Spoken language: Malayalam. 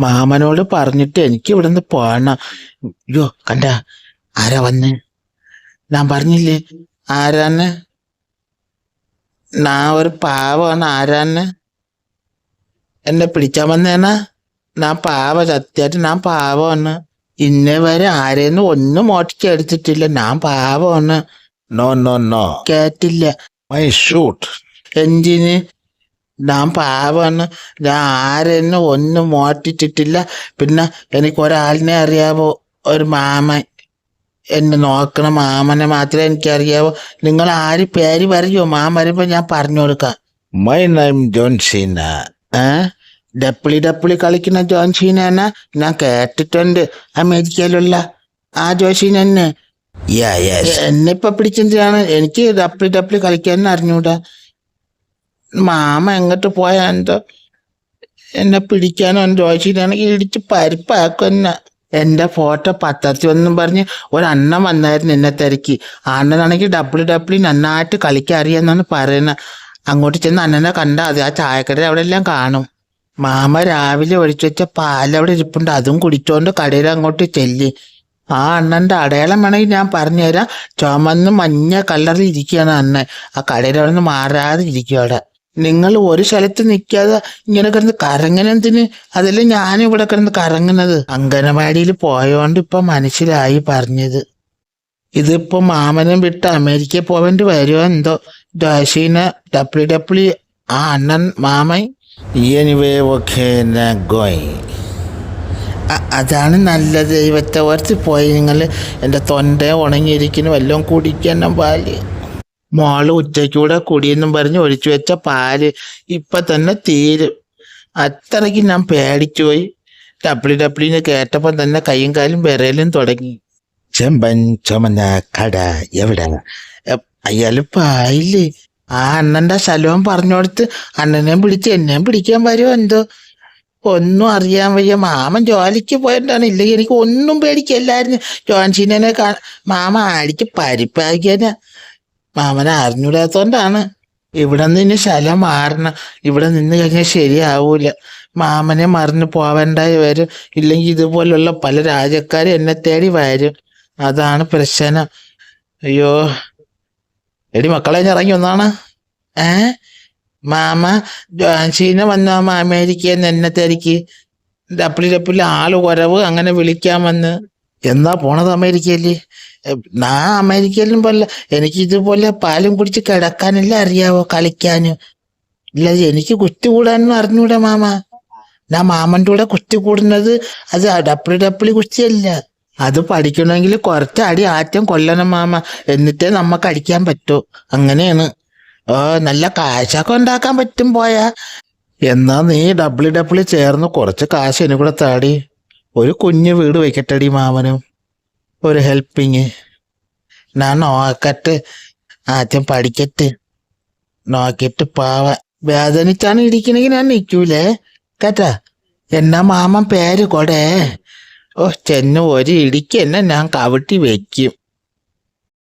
മാമനോട് പറഞ്ഞിട്ട് എനിക്ക് ഇവിടുന്ന് പോകണം അയ്യോ കണ്ട ആരാ വന്ന്? ഞാൻ പറഞ്ഞില്ലേ ആരാന്ന്? നാ ഒരു പാവമാണ് ആരാന്ന്? എന്നെ പിടിച്ചാൻ വന്നേനാ ഞാൻ പാവ സത്യമായിട്ട് ഞാൻ പാവമാണ്. ഇന്നേ വരെ ആരേന്നും ഒന്നും മോട്ടിച്ചെടുത്തിട്ടില്ല ഞാൻ പാവമാണ്. നോ നോ നോ കേട്ടില്ല. മൈ ഷൂട്ട് എന്തിന്? ഞാൻ പാവാണ്. ഞാൻ ആരെന്നെ ഒന്നും മോട്ടിച്ചിട്ടില്ല പിന്നെ എനിക്ക് ഒരാളിനെ അറിയാവോ? ഒരു മാമൻ എന്നെ നോക്കണ മാമനെ മാത്രമേ എനിക്കറിയാവോ. നിങ്ങൾ ആര് പേര് പറയോ? മാമൻ വരുമ്പോ ഞാൻ പറഞ്ഞു കൊടുക്കാം. മൈ നൈം ജോൺ സീന ഏ? ഡപ്പിളി ഡപ്പിളി കളിക്കുന്ന ജോൺ ജോൺസീനാണ് ഞാൻ കേട്ടിട്ടുണ്ട്. അമേരിക്കയിലുള്ള ആ ജോഷീൻ yes. എന്നെ ഇപ്പൊ പിടിച്ചെന്തിനാണ്? എനിക്ക് ഡപ്പിളി ഡപ്പിളി കളിക്കാൻ അറിഞ്ഞൂടാ. മാമ എങ്ങോട്ട് പോയാ എന്തോ എന്നെ പിടിക്കാനോ ജോയിച്ചിട്ടാണെങ്കിൽ ഇടിച്ച് പരിപ്പാക്കും എന്നെ. എന്റെ ഫോട്ടോ പത്രത്തിൽ ഒന്നും പറഞ്ഞ് ഒരണ്ണൻ വന്നായിരുന്നു എന്നെ തിരക്കി. അണ്ണനാണെങ്കിൽ ഡബ്ല്യു ഡബ്ല്യു നന്നായിട്ട് കളിക്കാൻ അറിയാന്നാണ് പറയുന്നത് അങ്ങോട്ട് ചെന്ന് അണ്ണനെ കണ്ടാൽ മതി. ആ ചായക്കടയിൽ അവിടെ എല്ലാം കാണും. മാമ രാവിലെ ഒഴിച്ചു വെച്ച പാലവിടെ ഇരിപ്പുണ്ട്. അതും കുടിച്ചോണ്ട് കടയിൽ അങ്ങോട്ട് ചെല്ലി. ആ അണ്ണന്റെ അടയാളം വേണമെങ്കിൽ ഞാൻ പറഞ്ഞുതരാം. ചുമന്ന് മഞ്ഞ കളറിൽ ഇരിക്കുകയാണ് അണ്ണൻ. ആ കടയിൽ അവിടെ നിന്ന് മാറാതെ ഇരിക്കും അവിടെ. നിങ്ങൾ ഒരു സ്ഥലത്ത് നിൽക്കാതെ ഇങ്ങനെ കിടന്ന് കറങ്ങനെന്തിന് അതല്ലേ ഞാനും ഇവിടെ കിടന്ന് കറങ്ങുന്നത്. അങ്കനവാടിയിൽ പോയോണ്ട് ഇപ്പൊ മനസ്സിലായി പറഞ്ഞത്. ഇതിപ്പോ മാമനും വിട്ട് അമേരിക്കയിൽ പോവേണ്ടി വരുമോ എന്തോ? ദോശീന ഡബ്ല്യു ഡബ്ല്യു ആ അണ്ണൻ മാമൻ. അ- അതാണ് നല്ല ദൈവത്തെ ഓർത്ത് പോയി നിങ്ങൾ. എന്റെ തൊണ്ട ഉണങ്ങിയിരിക്കുന്നു. വല്ലതും കുടിക്കണം പാൽ. മോൾ ഉച്ചയ്ക്കൂടെ കുടിയെന്നും പറഞ്ഞ് ഒഴിച്ചു വെച്ച പാൽ ഇപ്പൊ തന്നെ തീരും. അത്രയ്ക്ക് ഞാൻ പേടിച്ചു പോയി. ഡബ്ല്യു ഡബ്ല്യുന്ന് കേട്ടപ്പോൾ തന്നെ കൈയും കാലും വിരലും തുടങ്ങി. ചെമ്പൻ ചുമന്ന കട എവിടെ? അയാൾ പായില്ലേ? ആ അണ്ണന്റെ സ്ഥലവും പറഞ്ഞു കൊടുത്ത് അണ്ണനെയും പിടിച്ച് എന്നെയും പിടിക്കാൻ വരുമോ എന്തോ? ഒന്നും അറിയാൻ വയ്യ. മാമൻ ജോലിക്ക് പോയിട്ടാണ് ഇല്ലെങ്കിൽ എനിക്ക് ഒന്നും പേടിക്കല്ലായിരുന്നു. ജോൺസീനെ മാമ അടിച്ച് പരിപ്പാക്കിയന മാമനെ അറിഞ്ഞൂടാത്തോണ്ടാണ്. ഇവിടെ നിന്ന് സ്ഥലം മാറണം. ഇവിടെ നിന്ന് കഴിഞ്ഞാൽ ശരിയാവൂല. മാമനെ മറിഞ്ഞു പോവേണ്ടായി വരും. ഇല്ലെങ്കിൽ ഇതുപോലുള്ള പല രാജക്കാരും എന്നെ തേടി വരും. അതാണ് പ്രശ്നം. അയ്യോ. എടി മക്കളെ ഇറങ്ങി ഒന്നാണ് ഏ? മാമ ചീന വന്ന? മാമ അമേരിക്കയിൽ എന്നെ തിരക്കി ഡപ്പിളി ഡപ്പിളി ആൾ കുറവ് അങ്ങനെ വിളിക്കാൻ വന്ന്. എന്നാ പോണത് അമേരിക്കയിൽ? നാ അമേരിക്കയിലും പോലെ എനിക്ക് ഇതുപോലെ പാലും കുടിച്ച് കിടക്കാനല്ല അറിയാവോ കളിക്കാനും? ഇല്ല എനിക്ക് കുറ്റി കൂടാനും അറിഞ്ഞൂടെ മാമ. ഞാൻ മാമന്റെ കൂടെ കുറ്റി കൂടുന്നത് അത് ഡപ്പിളി ഡപ്പിളി കുറ്റിയല്ല. അത് പഠിക്കണമെങ്കിൽ കുറച്ച് അടി ആറ്റം കൊല്ലണം മാമ. എന്നിട്ടേ നമുക്ക് അടിക്കാൻ പറ്റൂ. അങ്ങനെയാണ്. ഓ നല്ല കാശൊക്കെ ഉണ്ടാക്കാൻ പറ്റും പോയാ. എന്നാ നീ ഡബിൾ ഡബിൾ ചേർന്ന് കുറച്ച് കാശ് എനിക്കൂടെ താടി. ഒരു കുഞ്ഞു വീട് വയ്ക്കട്ടടി മാമനും. ഒരു ഹെൽപ്പിങ് ഞാൻ നോക്കട്ട്. ആദ്യം പഠിക്കട്ടെ. നോക്കിയിട്ട് പാവ. വേദനിച്ചാണ് ഇരിക്കണെങ്കിൽ ഞാൻ നിൽക്കൂലേ കേട്ടാ? എന്നാ മാമൻ പേര് കൊടേ. ഓ ചെന്ന് ഒരു ഇടിക്ക് എന്നെ ഞാൻ കവിട്ടി വെക്കും.